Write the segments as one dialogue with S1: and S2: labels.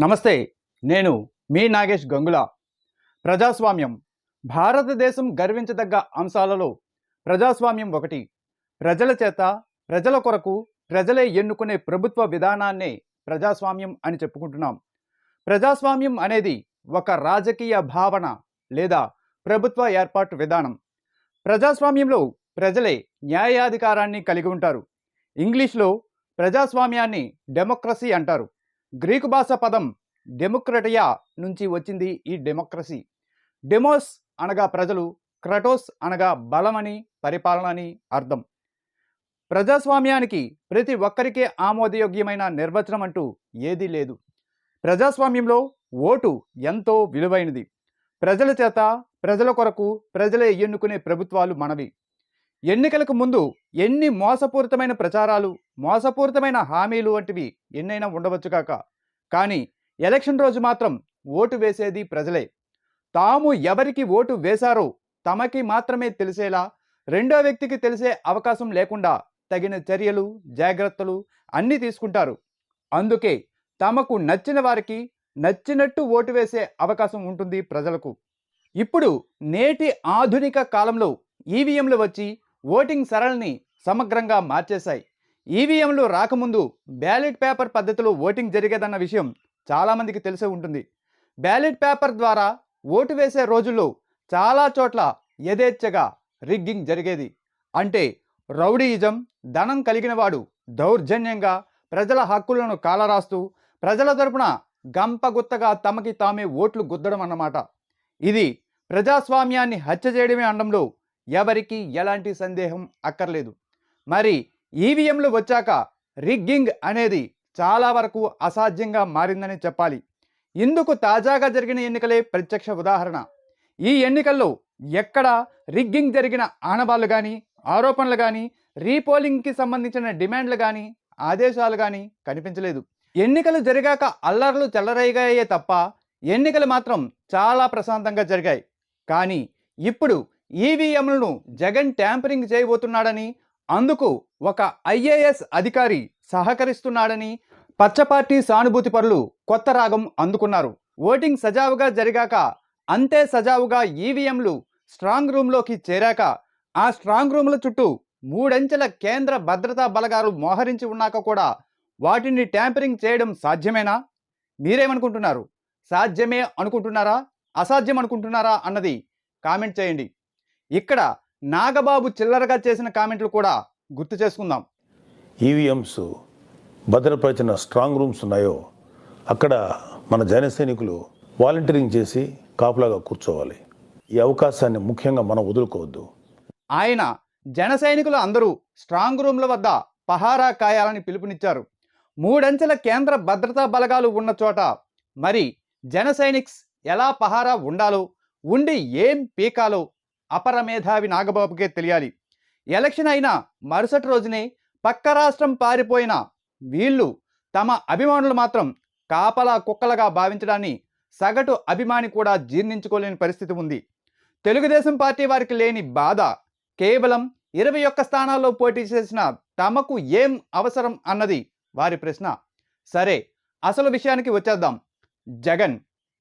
S1: నమస్తే నేను మీ నాగేష్ గంగుల. ప్రజాస్వామ్యం. భారతదేశం గర్వించదగ్గ అంశాలలో ప్రజాస్వామ్యం ఒకటి. ప్రజల చేత ప్రజల కొరకు ప్రజలే ఎన్నుకునే ప్రభుత్వ విధానాన్నే ప్రజాస్వామ్యం అని చెప్పుకుంటున్నాం. ప్రజాస్వామ్యం అనేది ఒక రాజకీయ భావన లేదా ప్రభుత్వ ఏర్పాటు విధానం. ప్రజాస్వామ్యంలో ప్రజలే న్యాయాధికారాన్ని కలిగి ఉంటారు. ఇంగ్లీష్లో ప్రజాస్వామ్యాన్ని డెమోక్రసీ అంటారు. గ్రీకు భాష పదం డెమోక్రటియా నుంచి వచ్చింది ఈ డెమోక్రసీ. డెమోస్ అనగా ప్రజలు క్రటోస్ అనగా బలమని పరిపాలన అని అర్థం. ప్రజాస్వామ్యానికి ప్రతి ఒక్కరికే ఆమోదయోగ్యమైన నిర్వచనం అంటూ ఏదీ లేదు. ప్రజాస్వామ్యంలో ఓటు ఎంతో విలువైనది. ప్రజల చేత ప్రజల కొరకు ప్రజలే ఎన్నుకునే ప్రభుత్వాలు మనవి. ఎన్నికలకు ముందు ఎన్ని మోసపూరితమైన ప్రచారాలు మోసపూరితమైన హామీలు వంటివి ఎన్నైనా ఉండవచ్చు కాక. కానీ ఎలక్షన్ రోజు మాత్రం ఓటు వేసేది ప్రజలే. తాము ఎవరికి ఓటు వేశారో తమకి మాత్రమే తెలిసేలా రెండో వ్యక్తికి తెలిసే అవకాశం లేకుండా తగిన చర్యలు జాగ్రత్తలు అన్నీ తీసుకుంటారు. అందుకే తమకు నచ్చిన వారికి నచ్చినట్టు ఓటు వేసే అవకాశం ఉంటుంది ప్రజలకు. ఇప్పుడు నేటి ఆధునిక కాలంలో ఈవీఎంలు వచ్చి ఓటింగ్ సరళిని సమగ్రంగా మార్చేశాయి. ఈవీఎంలు రాకముందు బ్యాలెట్ పేపర్ పద్ధతిలో ఓటింగ్ జరిగేదన్న విషయం చాలామందికి తెలిసే ఉంటుంది. బ్యాలెట్ పేపర్ ద్వారా ఓటు వేసే రోజుల్లో చాలా చోట్ల యథేచ్ఛగా రిగ్గింగ్ జరిగేది. అంటే రౌడీయిజం ధనం కలిగినవాడు దౌర్జన్యంగా ప్రజల హక్కులను కాలరాస్తూ ప్రజల తరపున గంపగుత్తగా తమకి తామే ఓట్లు గుద్దడం అన్నమాట. ఇది ప్రజాస్వామ్యాన్ని హత్య చేయడమే అనడంలో ఎవరికీ ఎలాంటి సందేహం అక్కర్లేదు. మరి ఈవీఎంలు వచ్చాక రిగ్గింగ్ అనేది చాలా వరకు అసాధ్యంగా మారిందని చెప్పాలి. ఇందుకు తాజాగా జరిగిన ఎన్నికలే ప్రత్యక్ష ఉదాహరణ. ఈ ఎన్నికల్లో ఎక్కడ రిగ్గింగ్ జరిగిన ఆనవాళ్ళు కానీ ఆరోపణలు కానీ రీపోలింగ్కి సంబంధించిన డిమాండ్లు కానీ ఆదేశాలు కానీ కనిపించలేదు. ఎన్నికలు జరిగాక అల్లర్లు చెల్లరేగాయే తప్ప ఎన్నికలు మాత్రం చాలా ప్రశాంతంగా జరిగాయి. కానీ ఇప్పుడు ఈవీఎంలను జగన్ ట్యాంపరింగ్ చేయబోతున్నాడని అందుకు ఒక ఐఏఎస్ అధికారి సహకరిస్తున్నాడని పచ్చపార్టీ సానుభూతి పరులు కొత్త రాగం అందుకున్నారు. ఓటింగ్ సజావుగా జరిగాక అంతే సజావుగా ఈవీఎంలు స్ట్రాంగ్ రూమ్లోకి చేరాక ఆ స్ట్రాంగ్ రూమ్ల చుట్టూ మూడంచెల కేంద్ర భద్రతా బలగాలు మోహరించి ఉన్నాక కూడా వాటిని ట్యాంపరింగ్ చేయడం సాధ్యమేనా? మీరేమనుకుంటున్నారు? సాధ్యమే అనుకుంటున్నారా? అసాధ్యం అనుకుంటున్నారా? అన్నది కామెంట్ చేయండి. ఇక్కడ నాగబాబు చిల్లరగా చేసిన కామెంట్లు కూడా గుర్తు చేసుకుందాం.
S2: ఈవీఎంస్ భద్రపరిచిన స్ట్రాంగ్ రూమ్స్ ఉన్నాయో అక్కడ మన జన సైనికులు వాలంటీరింగ్ చేసి కాపులాగా కూర్చోవాలి. ఈ అవకాశాన్ని ముఖ్యంగా మనం వదులుకోవద్దు.
S1: ఆయన జన సైనికులు అందరూ స్ట్రాంగ్ రూమ్ల వద్ద పహారా కాయాలని పిలుపునిచ్చారు. మూడంచెల కేంద్ర భద్రతా బలగాలు ఉన్న చోట మరి జన సైనిక్స్ ఎలా పహారా ఉండాలో ఉండి ఏం పీకాలో అపర మేధావి నాగబాబుకే తెలియాలి. ఎలక్షన్ అయిన మరుసటి రోజునే పక్క రాష్ట్రం పారిపోయిన వీళ్ళు తమ అభిమానులు మాత్రం కాపలా కుక్కలుగా భావించడాన్ని సగటు అభిమాని కూడా జీర్ణించుకోలేని పరిస్థితి ఉంది. తెలుగుదేశం పార్టీ వారికి లేని బాధ కేవలం ఇరవై ఒక్క స్థానాల్లో పోటీ చేసిన తమకు ఏం అవసరం అన్నది వారి ప్రశ్న. సరే అసలు విషయానికి వచ్చేద్దాం. జగన్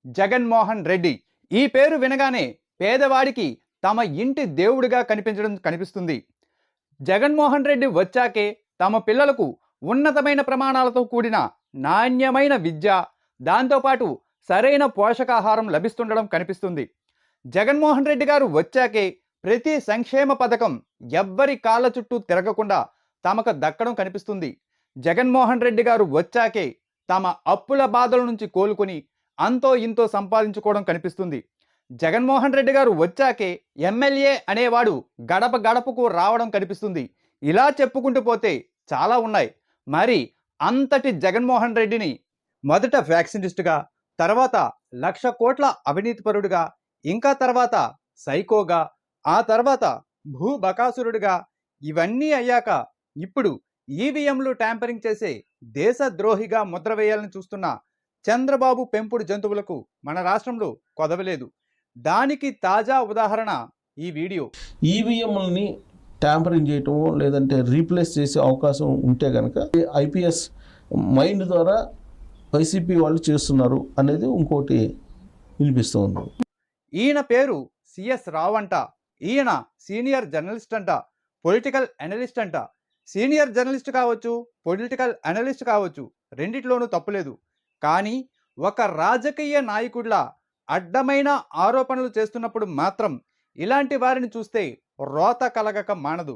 S1: జగన్మోహన్ రెడ్డి ఈ పేరు వినగానే పేదవాడికి తమ ఇంటి దేవుడిగా కనిపించడం కనిపిస్తుంది. జగన్మోహన్ రెడ్డి వచ్చాకే తమ పిల్లలకు ఉన్నతమైన ప్రమాణాలతో కూడిన నాణ్యమైన విద్య దాంతోపాటు సరైన పోషకాహారం లభిస్తుండడం కనిపిస్తుంది. జగన్మోహన్ రెడ్డి గారు వచ్చాకే ప్రతి సంక్షేమ పథకం ఎవ్వరి కాళ్ళ చుట్టూ తిరగకుండా తమకు దక్కడం కనిపిస్తుంది. జగన్మోహన్ రెడ్డి గారు వచ్చాకే తమ అప్పుల బాధల నుంచి కోలుకొని అంతో ఇంతో సంపాదించుకోవడం కనిపిస్తుంది. జగన్మోహన్ రెడ్డి గారు వచ్చాకే ఎమ్మెల్యే అనేవాడు గడప గడపకు రావడం కనిపిస్తుంది. ఇలా చెప్పుకుంటూ పోతే చాలా ఉన్నాయి. మరి అంతటి జగన్మోహన్ రెడ్డిని మొదట వ్యాక్సినిస్టుగా తర్వాత లక్ష కోట్ల అవినీతిపరుడుగా ఇంకా తర్వాత సైకోగా ఆ తర్వాత భూబకాసురుడుగా ఇవన్నీ అయ్యాక ఇప్పుడు ఈవీఎంలు ట్యాంపరింగ్ చేసే దేశద్రోహిగా ముద్ర వేయాలని చూస్తున్న చంద్రబాబు పెంపుడు జంతువులకు మన రాష్ట్రంలో కొదవలేదు. దానికి తాజా ఉదాహరణ ఈ వీడియో.
S3: ఈవీఎంలని ట్యాంపరింగ్ చేయటము లేదంటే రీప్లేస్ చేసే అవకాశం ఉంటే కనుక ఐపీఎస్ మైండ్ ద్వారా వైసీపీ వాళ్ళు చేస్తున్నారు అనేది ఇంకోటి వినిపిస్తూ ఉంది
S1: ఈయన పేరు సిఎస్ రావ్ అంట ఈయన సీనియర్ జర్నలిస్ట్ అంట పొలిటికల్ అనలిస్ట్ అంట. సీనియర్ జర్నలిస్ట్ కావచ్చు పొలిటికల్ అనలిస్ట్ కావచ్చు రెండిట్లోనూ తప్పులేదు. కానీ ఒక రాజకీయ నాయకుడిలా అడ్డమైన ఆరోపణలు చేస్తున్నప్పుడు మాత్రం ఇలాంటి వారిని చూస్తే రోత కలగక మానదు.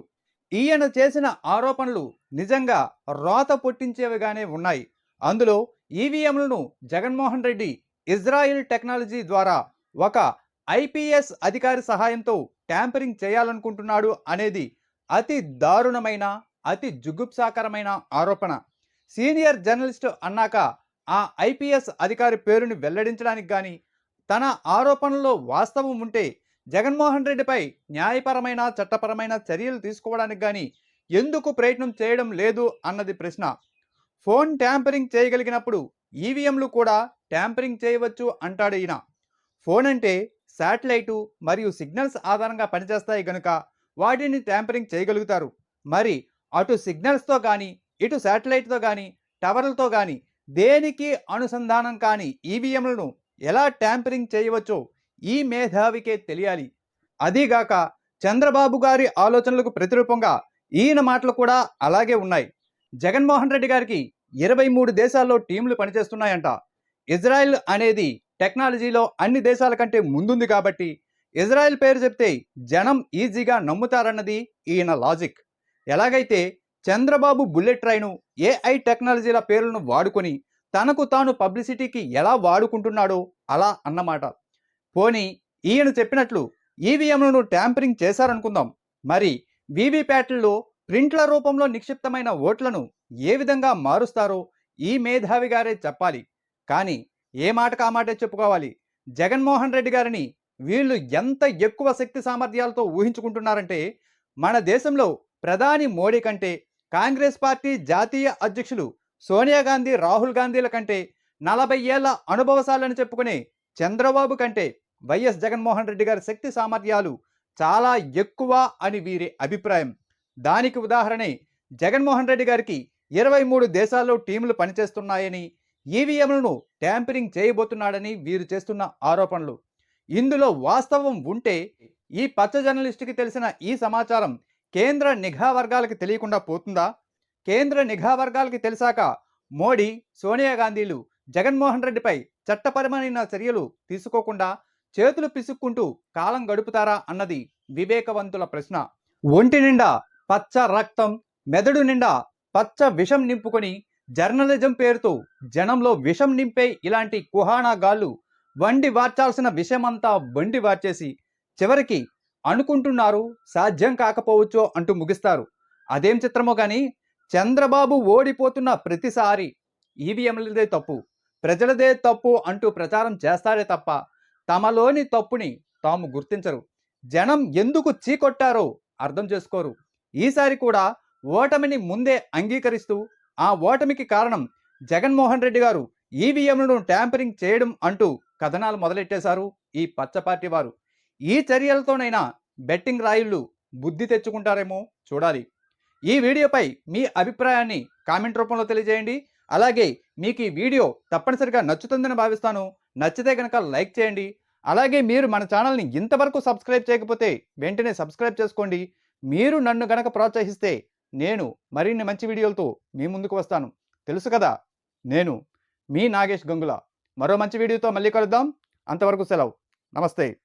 S1: ఈయన చేసిన ఆరోపణలు నిజంగా రోత పొట్టించేవిగానే ఉన్నాయి. అందులో ఈవీఎంలను జగన్మోహన్ రెడ్డి ఇజ్రాయిల్ టెక్నాలజీ ద్వారా ఒక ఐపీఎస్ అధికారి సహాయంతో ట్యాంపరింగ్ చేయాలనుకుంటున్నాడు అనేది అతి దారుణమైన అతి జుగుప్సాకరమైన ఆరోపణ. సీనియర్ జర్నలిస్ట్ అన్నాక ఆ ఐపీఎస్ అధికారి పేరుని వెల్లడించడానికి కానీ తన ఆరోపణలో వాస్తవం ఉంటే జగన్మోహన్ రెడ్డిపై న్యాయపరమైన చట్టపరమైన చర్యలు తీసుకోవడానికి కానీ ఎందుకు ప్రయత్నం చేయడం లేదు అన్నది ప్రశ్న. ఫోన్ ట్యాంపరింగ్ చేయగలిగినప్పుడు ఈవీఎంలు కూడా ట్యాంపరింగ్ చేయవచ్చు అంటాడు ఈయన. ఫోన్ అంటే శాటిలైటు మరియు సిగ్నల్స్ ఆధారంగా పనిచేస్తాయి గనుక వాటిని ట్యాంపరింగ్ చేయగలుగుతారు. మరి అటు సిగ్నల్స్తో కానీ ఇటు శాటిలైట్తో కానీ టవర్లతో కానీ దేనికి అనుసంధానం కాని ఈవీఎంలను ఎలా ట్యాంపరింగ్ చేయవచ్చో ఈ మేధావికే తెలియాలి. అదీగాక చంద్రబాబు గారి ఆలోచనలకు ప్రతిరూపంగా ఈయన మాటలు కూడా అలాగే ఉన్నాయి. జగన్మోహన్ రెడ్డి గారికి ఇరవై మూడు దేశాల్లో టీంలు పనిచేస్తున్నాయంట. ఇజ్రాయెల్ అనేది టెక్నాలజీలో అన్ని దేశాల కంటే ముందుంది కాబట్టి ఇజ్రాయెల్ పేరు చెప్తే జనం ఈజీగా నమ్ముతారన్నది ఈయన లాజిక్. ఎలాగైతే చంద్రబాబు బుల్లెట్ ట్రైను ఏఐ టెక్నాలజీల పేర్లను వాడుకొని తనకు తాను పబ్లిసిటీకి ఎలా వాడుకుంటున్నాడో అలా అన్నమాట. పోనీ ఈయన చెప్పినట్లు ఈవీఎంలను ట్యాంపరింగ్ చేశారనుకుందాం. మరి వీవీప్యాట్లలో ప్రింట్ల రూపంలో నిక్షిప్తమైన ఓట్లను ఏ విధంగా మారుస్తారో ఈ మేధావి గారే చెప్పాలి. కానీ ఏ మాట కామాటే చెప్పుకోవాలి? జగన్మోహన్ రెడ్డి గారిని వీళ్ళు ఎంత ఎక్కువ శక్తి సామర్థ్యాలతో ఊహించుకుంటున్నారంటే మన దేశంలో ప్రధాని మోడీ కంటే కాంగ్రెస్ పార్టీ జాతీయ అధ్యక్షులు సోనియా గాంధీ రాహుల్ గాంధీల కంటే నలభై ఏళ్ళ అనుభవశాలని చెప్పుకునే చంద్రబాబు కంటే వైఎస్ జగన్మోహన్ రెడ్డి గారి శక్తి సామర్థ్యాలు చాలా ఎక్కువ అని వీరి అభిప్రాయం. దానికి ఉదాహరణే జగన్మోహన్ రెడ్డి గారికి ఇరవై మూడు దేశాల్లో టీంలు పనిచేస్తున్నాయని ఈవీఎంలను ట్యాంపరింగ్ చేయబోతున్నాడని వీరు చేస్తున్న ఆరోపణలు. ఇందులో వాస్తవం ఉంటే ఈ పచ్చ జర్నలిస్టుకి తెలిసిన ఈ సమాచారం కేంద్ర నిఘా వర్గాలకు తెలియకుండా పోతుందా? కేంద్ర నిఘా వర్గాలకి తెలిసాక మోడీ సోనియా గాంధీలు జగన్మోహన్ రెడ్డిపై చట్టపరమైన చర్యలు తీసుకోకుండా చేతులు పిసుక్కుంటూ కాలం గడుపుతారా అన్నది వివేకవంతుల ప్రశ్న. ఒంటి నిండా పచ్చ రక్తం మెదడు నిండా పచ్చ విషం నింపుకొని జర్నలిజం పేరుతో జనంలో విషం నింపే ఇలాంటి కుహానా గాళ్ళు వండి వార్చాల్సిన విషయమంతా వండి వార్చేసి చివరికి అనుకుంటున్నారు సాధ్యం కాకపోవచ్చో అంటూ ముగిస్తారు. అదేం చిత్రమో కానీ చంద్రబాబు ఓడిపోతున్న ప్రతిసారి ఈవీఎంలదే తప్పు ప్రజలదే తప్పు అంటూ ప్రచారం చేస్తారే తప్ప తమలోని తప్పుని తాము గుర్తించరు. జనం ఎందుకు చీకొట్టారో అర్థం చేసుకోరు. ఈసారి కూడా ఓటమిని ముందే అంగీకరిస్తూ ఆ ఓటమికి కారణం జగన్మోహన్ రెడ్డి గారు ఈవీఎంలను ట్యాంపరింగ్ చేయడం అంటూ కథనాలు మొదలెట్టేశారు ఈ పచ్చపార్టీ వారు. ఈ చర్యలతోనైనా బెట్టింగ్ రాయిళ్ళు బుద్ధి తెచ్చుకుంటారేమో చూడాలి. ఈ వీడియోపై మీ అభిప్రాయాన్ని కామెంట్ రూపంలో తెలియజేయండి. అలాగే మీకు ఈ వీడియో తప్పనిసరిగా నచ్చుతుందని భావిస్తాను. నచ్చితే కనుక లైక్ చేయండి. అలాగే మీరు మన ఛానల్ని ఇంతవరకు సబ్స్క్రైబ్ చేయకపోతే వెంటనే సబ్స్క్రైబ్ చేసుకోండి. మీరు నన్ను గనక ప్రోత్సహిస్తే నేను మరిన్ని మంచి వీడియోలతో మీ ముందుకు వస్తాను. తెలుసు కదా నేను మీ నాగేష్ గంగుల. మరో మంచి వీడియోతో మళ్ళీ కలుద్దాం. అంతవరకు సెలవు. నమస్తే.